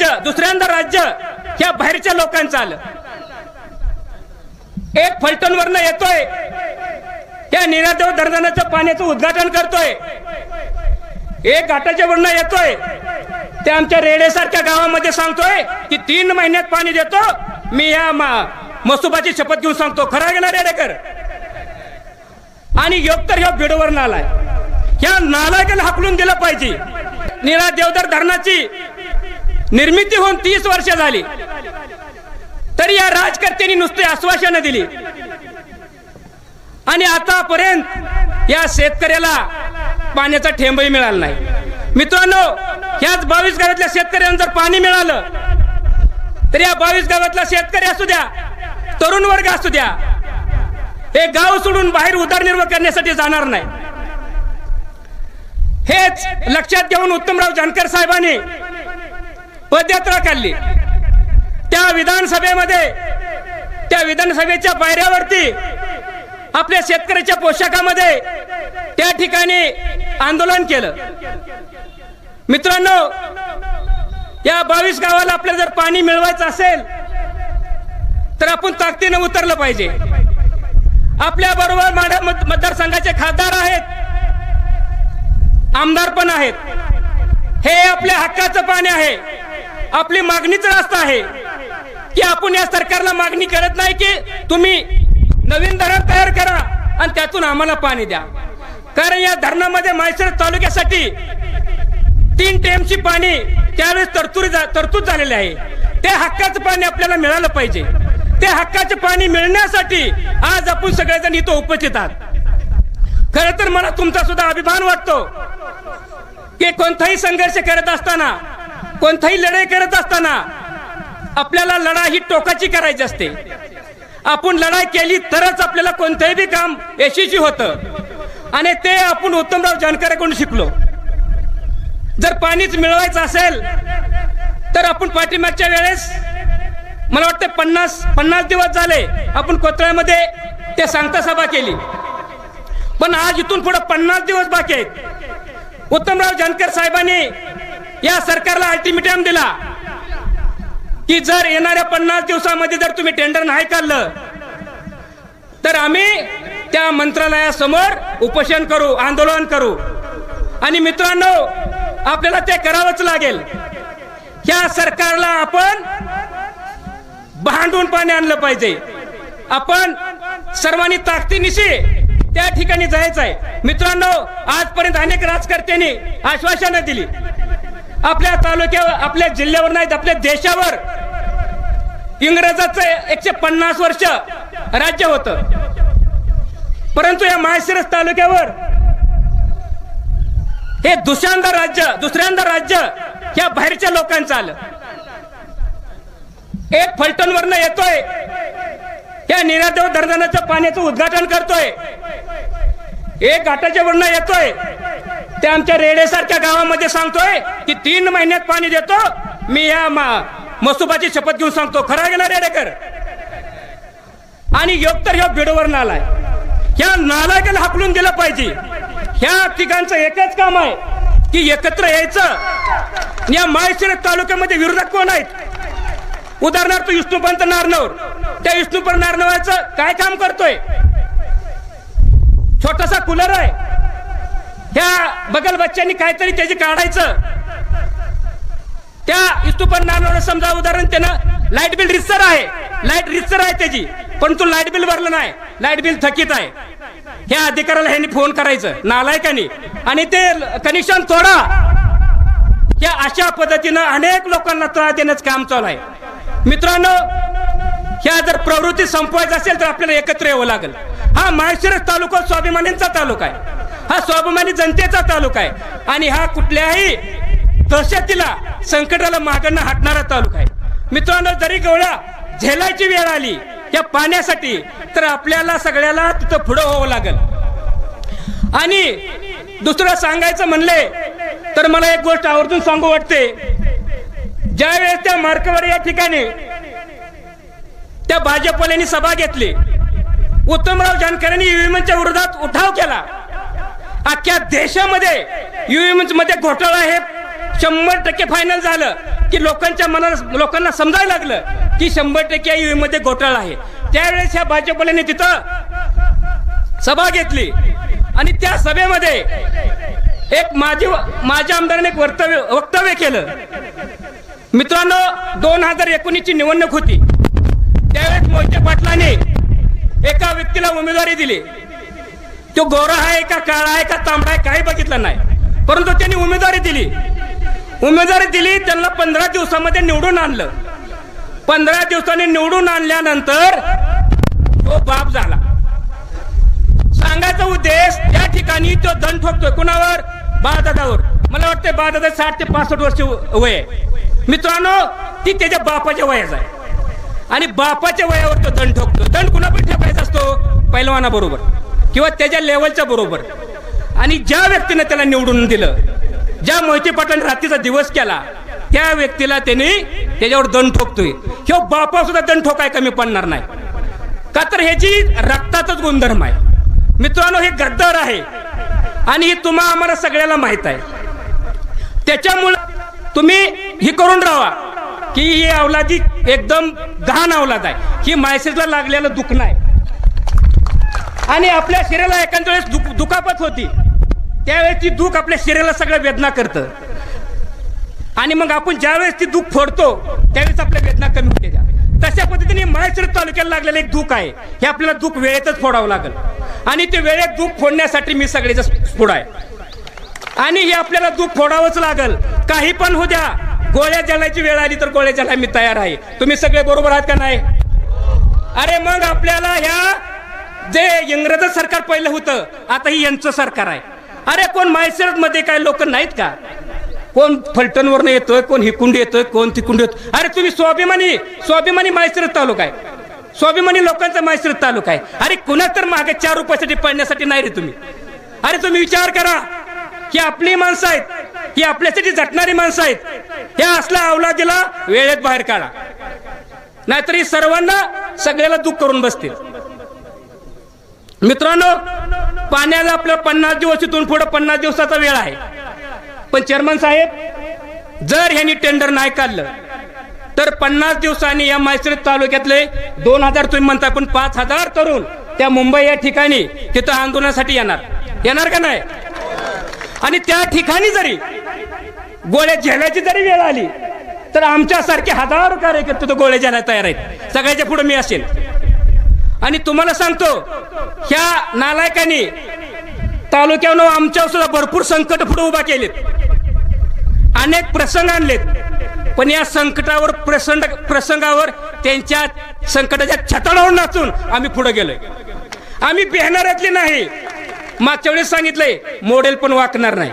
राज्य दुसऱ्यांदा राज्य या बाहेरच्या लोकांचं आलं. एक फलटणवरनं येतोय. त्या निरादेव धरणाचं पाण्याचं उद्घाटन करतोय. एक घाटाच्या वरनं येतोय. ते आमच्या रेडेसारख्या गावामध्ये सांगतोय की तीन महिन्यात पाणी देतो. मी या मसुबाची शपथ घेऊन सांगतो. खरा घेणार रेडेकर? आणि योग तर योग बिडोवर नालाय. ह्या नालायकाला हकलून दिलं पाहिजे. निरा देवधर धरणाची निर्मिती होऊन तीस वर्ष झाली. तरी या राजकर्त्यांनी नुसते आश्वासनं दिली. आणि आतापर्यंत या शेतकऱ्याला पाण्याचा ठेंबही मिळाला नाही. मित्रांनो ह्याच बावीस गावातल्या शेतकऱ्यांना जर पाणी मिळालं तर या बावीस गावातला शेतकरी असू द्या तरुण वर्ग असू द्या हे गाव सोडून बाहेर उदरनिर्वाह करण्यासाठी जाणार नाही. हेच लक्षात घेऊन उत्तमराव जानकर साहेबांनी पदयात्रा काढली. त्या विधानसभेमध्ये त्या विधानसभेच्या पायऱ्यावरती आपल्या शेतकऱ्याच्या पोशाखामध्ये त्या ठिकाणी आंदोलन केलं. मित्रांनो या बावीस गावाला आपल्याला जर पाणी मिळवायचं असेल तर आपण ताकदीनं उतरलं पाहिजे. आपल्या बरोबर मत- मतदारसंघाचे खासदार आहेत. आमदार पण आहेत. हे आपल्या हक्काचं पाणी आहे. आपली मागणीच रास्त आहे की आपण या सरकारला मागणी करत नाही की तुम्ही नवीन धरण तयार करा आणि त्यातून आम्हाला पाणी द्या. कारण या धरणामध्ये म्हैसर तालुक्यासाठी तीन टेमची पाणी त्यावेळेस तरतूद तरतूद झालेली आहे. त्या हक्काचं पाणी आपल्याला मिळालं पाहिजे. त्या हक्काचे पाणी मिळण्यासाठी आज आपण सगळेजण इथं उपस्थित आहात. खरं तर मला तुमचा सुद्धा अभिमान वाटतो की कोणताही संघर्ष करत असताना कोणताही लढाई करत असताना आपल्याला लढाई ही टोकाची करायची असते. आपण लढाई केली तरच आपल्याला कोणतंही बी काम यशस्वी होतं. आणि ते आपण उत्तमराव जानकरांकडून शिकलो. जर पाणीच मिळवायचं असेल तर आपण पाठीमागच्या वेळेस मला वाटतं पन्नास पन्नास दिवस झाले आपण कोथळ्यामध्ये ते सांगता सभा केली. पण आज इथून पुढे पन्नास दिवस बाकी आहेत. उत्तमराव जानकर साहेबांनी या सरकारला अल्टिमेटम दिला की जर येणाऱ्या पन्नास दिवसामध्ये जर तुम्ही टेंडर नाही काढलं तर आम्ही त्या मंत्रालयासमोर उपोषण करू आंदोलन करू. आणि मित्रांनो आपल्याला ते करावंच लागेल. या सरकारला आपण भांडून पाणी आणलं पाहिजे. आपण सर्वांनी ताकदीनिशी त्या ठिकाणी जायचं आहे मित्रांनो आजपर्यंत अनेक राजकर्त्यांनी आश्वासनं दिली. आपल्या तालुक्यावर आपल्या जिल्ह्यावर नाहीत आपल्या देशावर. इंग्रजाचं एकशे पन्नास वर्ष राज्य होतं. परंतु या माळशिरस तालुक्यावर हे दुसऱ्यांदा राज्य दुसऱ्यांदा राज्य ह्या बाहेरच्या लोकांचं आलं. एक फलटणवरनं येतोय. या निरादेव धरणाचं पाण्याचं उद्घाटन करतोय. एक घाटाच्या वरनं येतोय. ते आमच्या रेडेसारख्या गावामध्ये सांगतोय की तीन महिन्यात पाणी देतो. मी या मा- मसुबाची शपथ घेऊन सांगतो खरा घेणार रेडेकर? आणि योग तर ह्या बिडोवर नालाय ह्या नालायकाला हाकलून दिलं पाहिजे. ह्या ठिकाणचं एकच काम आहे की एकत्र यायचं. या माळशिरस तालुक्यामध्ये विरोधक कोण आहेत? उदाहरणार्थ विष्णुपंत नारनवर त्या विष्णुपंत नारनवरचं काय काम करतोय? छोटासा कूलर आहे. ह्या बगल बच्च्यांनी काहीतरी त्याची काढायचं. त्या इस्तुपन नारनवर समजा उदाहरण त्यानं लाइट बिल रिसर आहे. लाइट रिसर आहे त्याची. परंतु लाइट बिल भरलं नाही. लाइट बिल थकीत आहे. ह्या अधिकाऱ्याला ह्यांनी फोन करायचं. नालायकानी. आणि ते कनेक्शन तोडा. या अशा पद्धतीनं अनेक लोकांना त्रास देण्याचं काम चालू आहे. मित्रांनो ह्या जर प्रवृत्ती संपवायचं असेल तर आपल्याला एकत्र यावं लागेल. हा माळशिरस तालुका स्वाभिमानींचा तालुका आहे. हा स्वाभिमानी जनतेचा तालुका आहे. आणि हा कुठल्याही दहशतीला संकटाला मागणं हटणारा तालुका आहे. मित्रांनो जरी गवळा झेलायची वेळ आली या पाण्यासाठी तर आपल्याला सगळ्याला तिथं पुढं व्हावं लागेल. आणि दुसरं सांगायचं म्हणले तर मला एक गोष्ट आवर्जून सांगू वाटते. ज्या वेळेस त्या मार्कवर या ठिकाणी त्या भाजपवाल्यांनी सभा घेतली उत्तमराव जानकरांनी युएमच्या विरोधात उठाव केला. अख्ख्या देशामध्ये युएममध्ये घोटाळा हे शंभर टक्के फायनल झालं की लोकांच्या मनाला लोकांना समजायला लागलं की शंभर टक्के या मध्ये घोटाळा आहे. त्यावेळेस ह्या भाजपल्याने तिथं सभा घेतली. आणि त्या सभेमध्ये एक माझी माझ्या आमदाराने एक वक्तव्य वक्तव्य केलं. मित्रांनो दोन हजार एकोणीसची निवडणूक होती. त्यावेळेस मोहिते पाटलाने एका व्यक्तीला उमेदवारी दिली. तो गोरा आहे का काळा आहे का तांबडा आहे काही बघितलं नाही. परंतु त्यांनी उमेदवारी दिली. उमेदवारी दिली त्यांना पंधरा दिवसामध्ये निवडून आणलं. पंधरा दिवसांनी निवडून आणल्यानंतर तो बाप झाला. सांगायचा उद्देश त्या ठिकाणी तो दण ठोकतोय. कुणावर? बाळदादावर. मला वाटतं बाळदादा साठ ते पासष्ट वर्ष वय आहे. मित्रांनो ती त्याच्या बापाच्या वयाचा आहे. आणि बापाच्या वयावर तो दंड ठोकतो दंड कुणाकडे ठेवायचा असतो? पैलवाना बरोबर किंवा त्याच्या लेवलच्या बरोबर. आणि ज्या व्यक्तीने त्याला निवडून दिलं ज्या मोहिते पाटलांनी रात्रीचा दिवस केला त्या व्यक्तीला त्याने त्याच्यावर दंड ठोकतोय. हे बापा सुद्धा दंड ठोकाय कमी पडणार नाही. का तर ह्याची रक्ताचाच गुणधर्म आहे. मित्रांनो हे गद्दार आहे. आणि ही तुम्हा आम्हाला सगळ्याला माहीत आहे. त्याच्यामुळं तुम्ही ही करून राहा की ही अवलादी एकदम घाण अवलाद आहे. ही मायसेजला लागलेलं दुखणं आहे. आणि आपल्या शरीराला एखाद्या वेळेस दुख दुखापत होती. त्यावेळेस ती दुःख आपल्या शरीराला सगळं वेदना करतं. आणि मग आपण ज्यावेळेस ती दुःख फोडतो त्यावेळेस आपल्या वेदना कमी होते त्या. तशा पद्धतीने माळशिरस तालुक्याला लागलेलं एक दुःख आहे. हे आपल्याला दुःख वेळेतच फोडावं लागेल. आणि ते वेळेत दुःख फोडण्यासाठी मी सगळेच पुढं आहे आणि हे आपल्याला दुःख फोडावंच लागल. काही पण होऊ द्या. गोळ्या जलायची वेळ आली तर गोळ्या जला मी तयार आहे. तुम्ही सगळे बरोबर आहात का नाही? अरे मग आपल्याला ह्या जे इंग्रज सरकार पहिलं होतं आता ही यांचं सरकार आहे. अरे कोण मायसरत मध्ये काय लोक नाहीत का? कोण फलटणवरनं येतोय कोण हिकुंड येतोय कोण तिकुंड येतो अरे तुम्ही स्वाभिमानी स्वाभिमानी मायसरत तालुका आहे. स्वाभिमानी लोकांचा मायसरत तालुका आहे. अरे कुणा तर मागे चार रुपयासाठी पडण्यासाठी नाही रे तुम्ही. अरे तुम्ही विचार करा की आपली माणसं आहेत ही आपल्यासाठी झटणारी माणसं आहेत हे असल्या अवलादीला वेळेत बाहेर काढा. नाहीतर ही सर्वांना सगळ्याला दुःख करून बसतील. मित्रांनो पाण्याला आपलं पन्नास दिवस इथून पुढे पन्नास दिवसाचा वेळ आहे. पण चेअरमन साहेब जर ह्यांनी टेंडर नाही काढलं तर पन्नास दिवसांनी या मैसरी तालुक्यातले दोन हजार तुम्ही म्हणता पण पाच हजार तरुण त्या मुंबई या ठिकाणी तिथं आंदोलनासाठी येणार. येणार का नाही? आणि त्या ठिकाणी जरी गोळ्या झेलायची जरी वेळ आली तर आमच्यासारखे हजारो कार्यकर्ते तो गोळ्या झेलायला तयार आहेत. सगळ्याच्या पुढे मी असेल आणि तुम्हाला सांगतो ह्या नालायकांनी तालुक्यानं आमच्यावरसुद्धा भरपूर संकट पुढे उभा केलेत. अनेक प्रसंग आणलेत. पण या संकटावर प्रसंग प्रसंगावर त्यांच्या संकटाच्या छताडावर नाचून आम्ही पुढे गेलोय. आम्ही बेहणाऱ्यातले नाही. मागच्या वेळेस सांगितलंय मॉडेल पण वाकणार नाही.